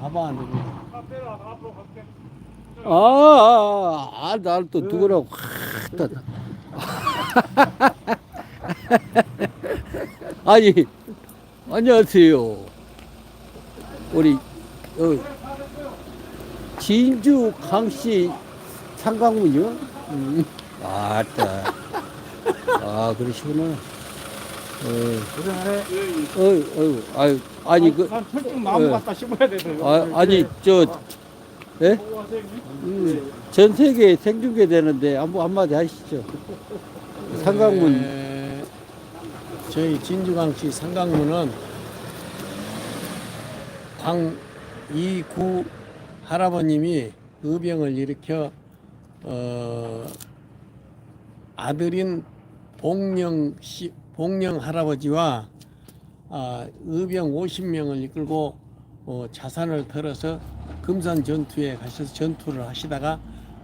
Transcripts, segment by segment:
봐봐, 너. 아, 아, 아, 나를 또 누구라고 확 떠. 아니, 안녕하세요. 우리, 어, 진주 강씨 상강문이요? 음, 아따. 아, 그러시구나. 어, 그래. 어이, 어이, 아유, 아니, 그, 한 털좀 나무 예. 갖다 심어야 되는 아, 아니, 저, 예? 음, 전 세계에 생중계 되는데 한번 한마디 하시죠. 상강문. 네, 저희 진주광씨 상강문은 광이구 할아버님이 의병을 일으켜 어, 아들인 봉령 씨, 봉령 할아버지와 아, 의병 50명을 이끌고 어, 자산을 털어서 금산 전투에 가셔서 전투를 하시다가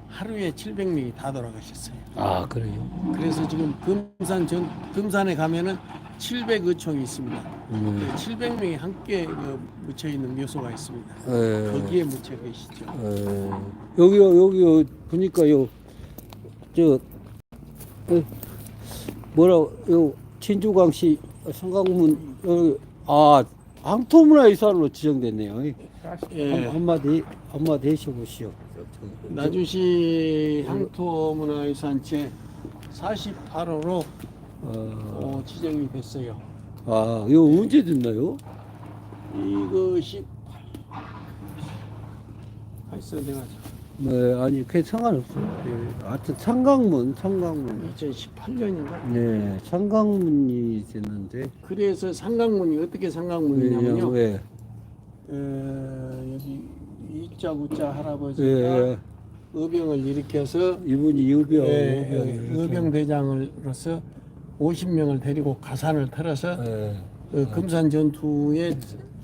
하루에 700명이 다 돌아가셨어요. 아, 그래요? 그래서 지금 금산 전 금산에 가면은 700의총이 있습니다. 음, 700명이 함께 그 묻혀 있는 묘소가 있습니다. 에, 거기에 묻혀 계시죠. 에, 여기요, 여기요, 보니까 요, 저, 어, 뭐라, 요, 진주광 씨 여기, 아, 항토문화유산으로 지정됐네요. 예. 한, 한마디, 한마디 해주시오. 나주시 향토문화유산 제 48호로 어, 어, 지정이 됐어요. 아, 이거 언제 됐나요? 이것이 하여튼 내가 네, 아니, 그 상관없어요. 예, 하여튼 상강문, 상강문. 2018년인가? 네, 상강문이 됐는데. 그래서 상강문이 어떻게 상강문이냐면요. 왜? 어, 여기 이자 구자 할아버지가 예, 의병을 일으켜서 이분이 유병, 예, 유병, 의병 대장으로서 50명을 데리고 가산을 털어서 예, 그 금산 전투에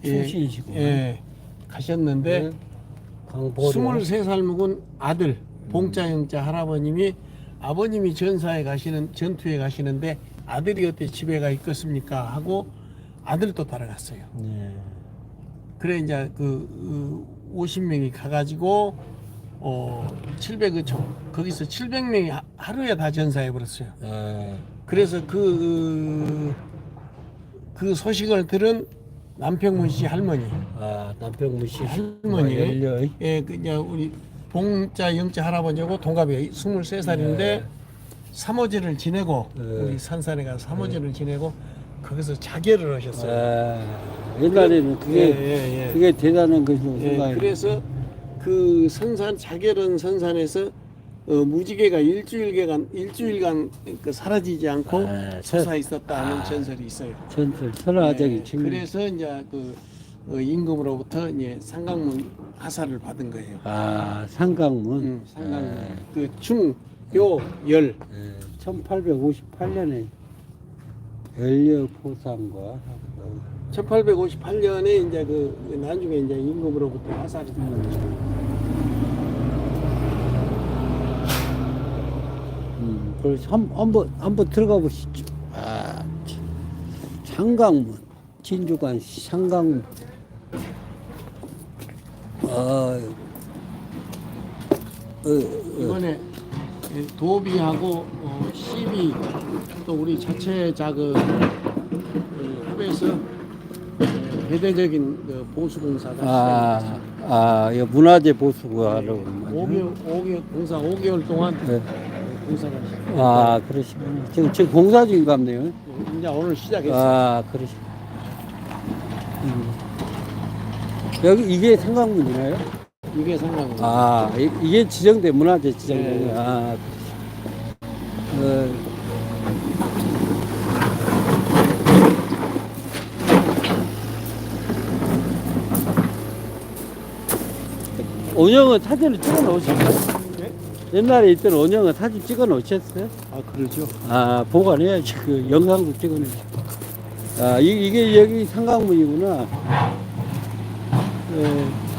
예, 출신이시구나. 예, 가셨는데 네. 강보령. 23살 묵은 아들 봉자 영자 할아버님이 아버님이 전사에 가시는 전투에 가시는데 아들이 어떻게 집에 가 있겠습니까 하고 아들도 따라갔어요. 네. 그래 이제 그, 그 50명이 가가지고 어 700의 거기서 700명이 하루에 다 전사해 버렸어요. 예, 그래서 그, 그 소식을 들은 남평문 씨 할머니, 아, 남평무 씨 할머니, 열려. 예, 그 이제 우리 봉자 영자 할아버지하고 동갑이에요. 23살인데 네. 삼오제를 지내고 네. 우리 산산에 가서 삼오제를 지내고 거기서 자결을 하셨어요. 아, 옛날에는 그게, 예, 예, 예. 그게 대단한 것이라고 예, 생각해요. 그래서 그 선산 자결은 선산에서 어, 무지개가 일주일간 일주일간 그 사라지지 않고 아, 솟아 있었다는 전설이 있어요. 전설, 설화적인 예, 측면. 그래서 이제 그 어, 임금으로부터 이제 상강문 하사를 받은 거예요. 아, 상강문. 음, 상강문 예, 그충요열 예, 1858년에 연려 포상과 1858년에 이제 그 나중에 이제 임금으로부터 하사를 받은 거죠. 음, 그래서 한, 한번 한번 들어가 보시죠. 아, 참. 상강문, 진주관 상강문. 아, 어, 어, 이번에 도비하고 어, 시비 또 우리 자체 작은 그 어, 대대적인 그 보수공사가 아, 아, 이 문화재 보수가 하러 5개월, 5개월 공사 5개월 동안 네. 시작. 아, 그러시군요. 지금 지금 공사 중인 것 같네요. 이제 오늘 시작했어요. 아, 그러시. 음. 여기 이게 상강문이나요? 이게 상관없어요. 아, 이- 이게 지정된 문화재 지정된 네. 거. 아, 어, 원형은 사진을 찍어 놓으셨어요? 네? 옛날에 있던 원형은 사진 찍어 놓으셨어요? 아 그러죠. 아, 보관해야지. 그 영상도 찍어내지. 아, 이, 이게 여기 상강문이구나. 예. 예.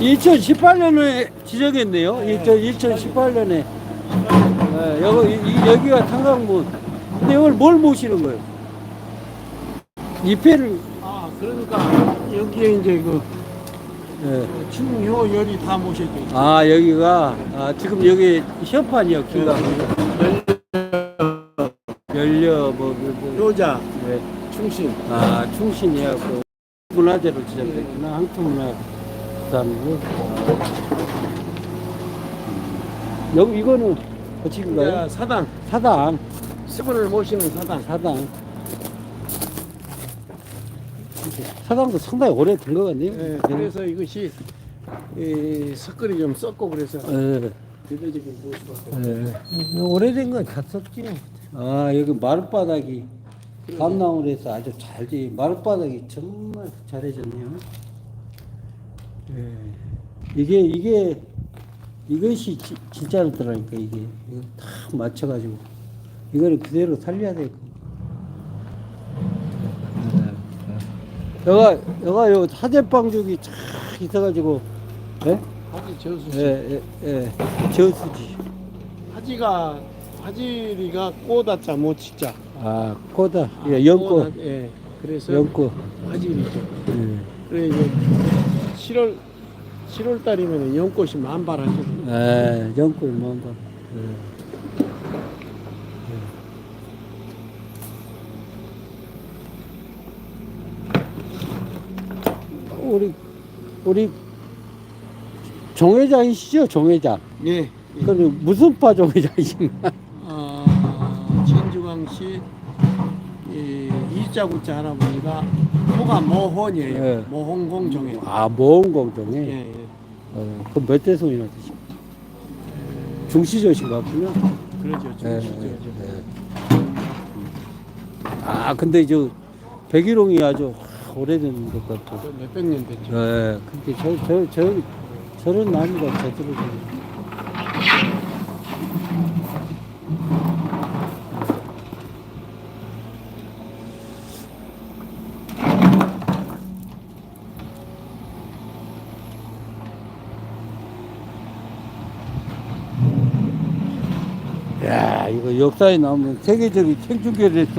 2018년에 지정했네요. 2018년에. 여기, 이- 여기가 탄광문. 근데 이걸 뭘 모시는 거예요? 잎회를, 아 그러니까 여기에 이제 그 예. 중효 열이 다 모셔져. 아, 여기가, 아, 지금 여기 협판이요, 기가. 연려, 뭐, 뭐, 뭐. 효자, 네. 충신. 아, 충신이야. 그 문화재로 지정됐구나. 항토문화 부산으로. 여기, 이거는, 거치인가요? 사당, 사당. 스분을 모시는 사당. 사당. 사당도 상당히 오래 된 것 같네요. 예, 그래서 이것이 이 석걸이 좀 썩고 그래서 예. 대대적인 모습을 예. 오래된 건다 썼지요. 아, 여기 마룻바닥이 감나무로 해서 아주 잘, 돼. 마룻바닥이 정말 잘해졌네요. 예. 이게, 이게, 이것이 지, 진짜로더라니까, 이게. 이거 다 맞춰가지고. 이거를 그대로 살려야 되고. 여가, 여가 요 사제방죽이 쫙 있어가지고, 예? 하지 저수지. 예, 예, 예. 저수지. 하지가 하지리가 꼬다 자 못 치자. 아, 꼬다. 예, 연꽃. 꼬다- 예. 그래서 연꽃. 하지리죠. 예. 그래 이제 7월 7월 달이면 연꽃이 만발하죠. 예, 연꽃 뭔가. 우리, 우리, 종 회장이시죠? 종 회장. 예. 예. 그 무슨 파 종 회장이신가? 이 이자 구자 할아버지가 호가 모혼이에요. 예. 모혼공종이에요. 아, 모험공종에. 예, 예. 어, 그럼 몇 대손이나 되십니까? 중시조신 것 같군요. 그러죠. 예, 중시죠. 예. 아, 근데 저 백일홍이 아주 오래된 것 같고. 몇백 년 됐죠. 예, 근데 저, 저, 저, 저런 나무가 제대로 된. 이거 역사에 나오면 세계적인 생중계를